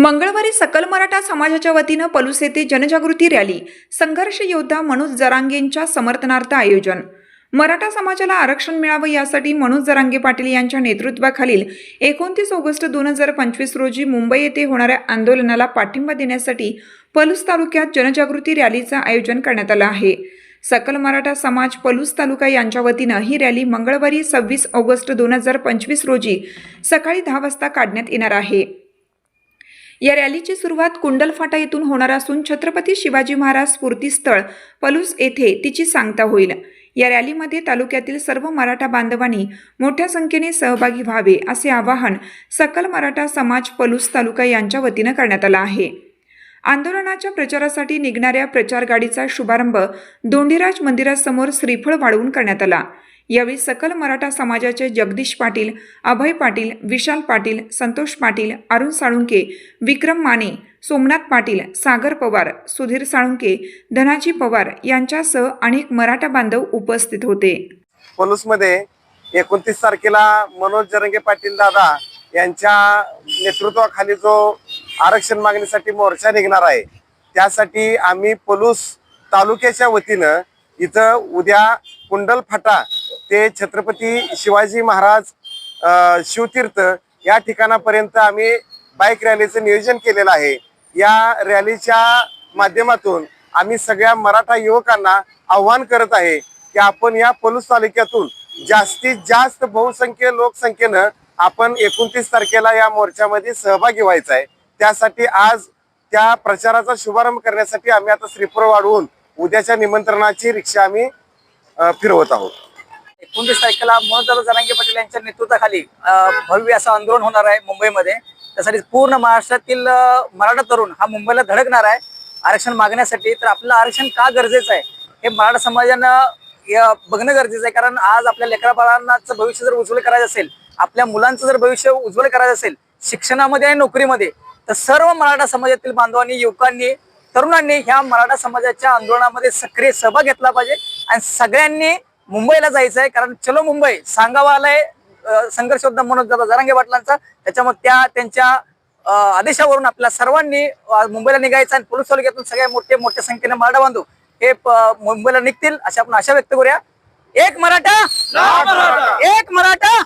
मंगळवारी सकल मराठा समाजाच्या वतीनं पलूस येथे जनजागृती रॅली संघर्ष योद्धा मनोज जरांगेंच्या समर्थनार्थ आयोजन. मराठा समाजाला आरक्षण मिळावं यासाठी मनोज जरांगे पाटील यांच्या नेतृत्वाखालील एकोणतीस ऑगस्ट दोन हजार पंचवीस रोजी मुंबई येथे होणाऱ्या आंदोलनाला पाठिंबा देण्यासाठी पलूस तालुक्यात जनजागृती रॅलीचं आयोजन करण्यात आलं आहे. सकल मराठा समाज पलूस तालुका यांच्या वतीनं ही रॅली मंगळवारी सव्वीस ऑगस्ट दोन हजार पंचवीस रोजी सकाळी दहा वाजता काढण्यात येणार आहे. या रॅलीची सुरुवात कुंडल फाटा येथून होणार असून छत्रपती शिवाजी महाराज स्फूर्तीस्थळ पलूस येथे तिची सांगता होईल. या रॅलीमध्ये तालुक्यातील सर्व मराठा बांधवांनी मोठ्या संख्येने सहभागी व्हावे असे आवाहन सकल मराठा समाज पलूस तालुका यांच्या वतीनं करण्यात आलं आहे. आंदोलनाच्या प्रचारासाठी निघणाऱ्या प्रचार गाडीचा शुभारंभ दोंडीराज मंदिरासमोर श्रीफळ वाढवून करण्यात आला. यावेळी सकल मराठा समाजाचे जगदीश पाटील अभय पाटील विशाल पाटील संतोष पाटील अरुण साळुंके विक्रम माने सोमनाथ पाटील सागर पवार सुधीर साळुंके धनाजी पवार यांच्यासह अनेक मराठा बांधव उपस्थित होते. पलूसमध्ये एकोणतीस तारखेला मनोज जरंगे पाटील दादा यांच्या नेतृत्वाखाली जो आरक्षण मागणीसाठी मोर्चा निघणार आहे त्यासाठी आम्ही पलूस तालुक्याच्या वतीनं इथं उद्या कुंडल फाटा ते छत्रपती शिवाजी महाराज शिवतीर्थ या ठिकाणापर्यंत आम्ही बाईक रॅलीचं नियोजन केलेलं आहे. या रॅलीच्या माध्यमातून आम्ही सगळ्या मराठा युवकांना आव्हान करत आहे की आपण या पलूस तालुक्यातून जास्तीत जास्त बहुसंख्य लोकसंख्येनं आपण एकोणतीस तारखेला या मोर्चामध्ये सहभागी व्हायचा आहे. त्यासाठी आज त्या प्रचाराचा शुभारंभ करण्यासाठी आम्ही आता श्रीफळ वाढवून उद्याच्या निमंत्रणाची रिक्षा आम्ही फिरवत आहोत. एकोणतीस तारखेला मनोज जरांगे पाटील यांच्या नेतृत्वाखाली भव्य असं आंदोलन होणार आहे मुंबईमध्ये. त्यासाठी पूर्ण महाराष्ट्रातील मराठा तरुण हा मुंबईला धडकणार आहे. आरक्षण मागण्यासाठी. तर आपलं आरक्षण का गरजेचं आहे? हे मराठा समाजानं बघणं गरजेचं आहे. कारण आज आपल्या लेकराबाळांनाचं भविष्य जर उज्ज्वल करायचं असेल आपल्या मुलांचं जर भविष्य उज्ज्वल करायचं असेल शिक्षणामध्ये आणि नोकरीमध्ये तर सर्व मराठा समाजातील बांधवांनी युवकांनी तरुणांनी ह्या मराठा समाजाच्या आंदोलनामध्ये सक्रिय सहभाग घेतला पाहिजे. आणि सगळ्यांनी मुंबईला जायचं आहे कारण चलो मुंबई सांगावं आलंय अं, संघर्ष योद्धा मनोज दादा जरांगे पाटलांचा. त्याच्यामुळे त्या त्यांच्या आदेशावरून आपल्या सर्वांनी मुंबईला निघायचं आणि पोलीस तालुक्यातून सगळ्या मोठे मोठ्या संख्येने मराठा बांधव हे मुंबईला निघतील अशी आपण आशा व्यक्त करूया. एक मराठा! एक मराठा!